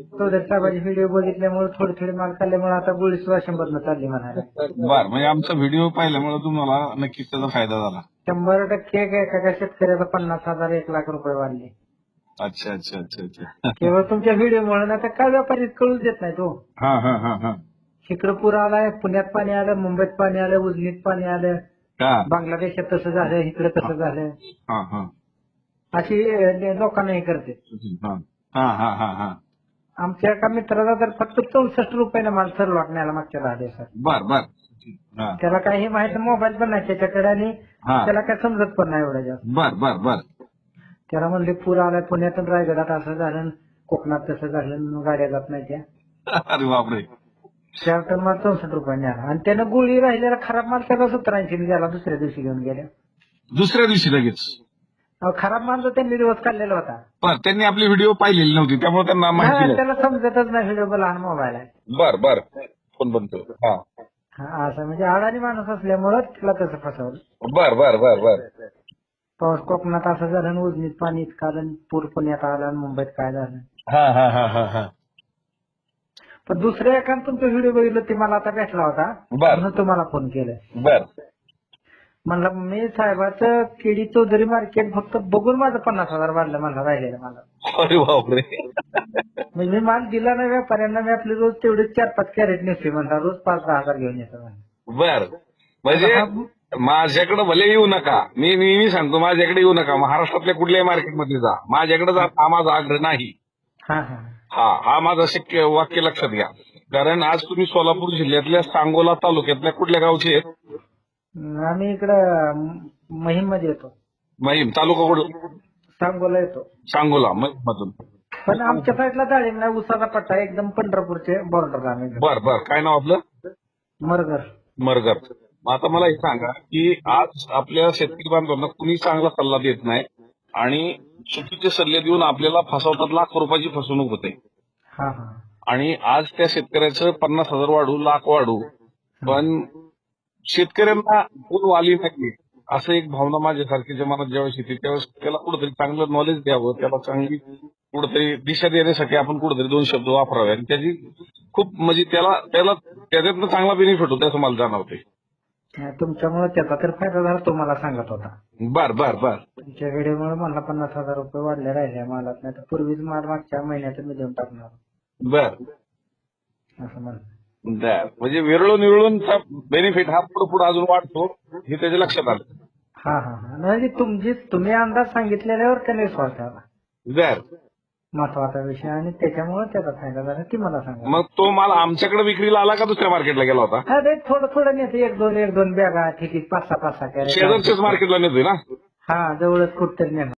चौधरी साहेबांचे व्हिडिओ बघितल्यामुळे थोडे थोडे माल चालल्यामुळे आता गोळी सुद्धा शंभर चालली म्हणाले बर म्हणजे आमचा व्हिडिओ पाहिल्यामुळे तुम्हाला नक्कीच त्याचा फायदा झाला. शंभर टक्के एका शेतकऱ्याचा पन्नास हजार एक लाख रुपये वाढले. अच्छा अच्छा अच्छा अच्छा. केवळ तुमच्या व्हिडिओमुळे ना तर काय व्यापारी कळूच देत नाही तो हा हा हा हा. इकडं पूर आलाय पुण्यात पाणी आलं मुंबईत पाणी आलं उजनीत पाणी आलं. हा. बांगलादेशात तसं झालं इकडे तसं झालं. हा हा. अशी लोकांना हे करते. हा हा हा हा हा. आमच्या एका मित्राचा तर फक्त चौसष्ट रुपयाने माल सर्व वाटण्याला मागच्या दहा दिवसात. बर बर. हा. त्याला काही माहिती मोबाईल पण नाही त्याच्याकडे आणि हा. त्याला काय समजत पण नाही एवढं जास्त. बर बर बर. त्याला म्हणले पूर आलाय पुण्यातून रायगडात असं झालं कोकणात तसं झालं गाड्या जात नाही त्या. अरे बापरे. चार टन माल चौसष्ट रुपयाने आला आणि त्यानं गोळी राहिलेला खराब माल त्याला सत्तर ऐंशी गेला दुसऱ्या दिवशी घेऊन गेल्या. दुसऱ्या दिवशी लगेच. खराब तर त्यांनी दिवस काढलेला होता. बर त्यांनी आपली व्हिडिओ पाहिलेली नव्हती त्यामुळे त्यांना माहिती हा, नाही. त्याला समजतच नाही व्हिडिओ लहान मोबाईल आहे. बर बर. फोन बनतो हा. हा, असं म्हणजे अडाणी माणूस असल्यामुळं त्याला तसं फसवलं. बर बर बर बर. पाऊस कोकणात असं झालं आणि उजनीत पाणी इतकं आलं आणि पूर पुण्यात आला आणि मुंबईत काय झालं. हा हा हा हा हा. पण दुसऱ्या एका तुमचा व्हिडिओ बघितलं ते मला आता भेटला होता. बर. म्हणून तुम्हाला फोन केलाय बर. म्हणलं मी साहेबाचं केडी चौधरी मार्केट फक्त बघून माझं पन्नास हजार वाढलं मला राहिलेलं मला अरे बापरे. म्हणजे मी माल दिला नाही व्यापाऱ्यांना मी आपली रोज तेवढे चार पाच कॅरेट नेसते म्हणता रोज पाच दहा हजार घेऊन येतो. बर. म्हणजे माझ्याकडे भले येऊ नका मी नेहमी सांगतो माझ्याकडे येऊ नका महाराष्ट्रातल्या कुठल्याही मार्केटमध्ये जा. माझ्याकडे जा हा माझा आग्रह नाही. हा हा. हा हा माझं शक्य वाक्य लक्षात घ्या. कारण आज तुम्ही सोलापूर जिल्ह्यातल्या सांगोला तालुक्यातल्या कुठल्या गावचे आहेत? आम्ही इकडं महिममध्ये येतो. महिम तालुका कुठला सांगोला येतो. सांगोला महिम मधून पण आमच्या साईडला डाळिंब नाही उसाचा पट्टा एकदम पंढरपूरचे बॉर्डरला आम्ही बर बर. काय नाव आपलं? मरगर. मरगर. मग आता मला हे सांगा की आज आपल्या शेतकरी बांधवांना कुणी चांगला सल्ला देत नाही आणि चुकीचे सल्ले देऊन आपल्याला फसवतात लाख रुपयाची फसवणूक होते. हा हा. आणि आज त्या शेतकऱ्याचं पन्नास हजार वाढू लाख वाढू पण शेतकऱ्यांना कोण वाली नाही असं एक भावना माझ्यासारखी मनात ज्यावेळेस येते त्यावेळेस त्याला कुठेतरी चांगलं नॉलेज द्यावं त्याला चांगली कुठेतरी दिशा देण्यासाठी आपण कुठेतरी दोन शब्द वापरावे. आणि त्याची खूप म्हणजे त्याला त्याला त्याच्यातनं चांगला बेनिफिट होतो असं मला जाणवते तुमच्यामुळे त्याचा तर फायदा झाला तुम्हाला सांगत होता. बर बर बर. तुमच्या व्हिडिओमुळे मला पन्नास हजार रुपये वाढले राहिले मालात नाही तर पूर्वीच माल मागच्या महिन्यात मी देऊन टाकणार. बर. असं म्हणलं बर म्हणजे विरळून विरळून बेनिफिट हा पुढे पुढे अजून वाढतो हे त्याच्या लक्षात आलं. हा हा हा. म्हणजे तुमची तुम्ही अंदाज सांगितलेल्यावर त्याला विश्वास ठेवला बर महत्त्वाचा विषय आणि त्याच्यामुळे त्याचा फायदा झाला ती मला सांगा. मग तो माल आमच्याकडे विक्रीला आला का दुसऱ्या मार्केटला गेला होता? हा रे थोडं थोडं नेते. एक दोन एक दोन बॅगा ठीक आहे पाच सहा पाच सहा कॅरेट. शेजारच्याच मार्केटला नेतोय ना? हा जवळच कुठतरी नेणार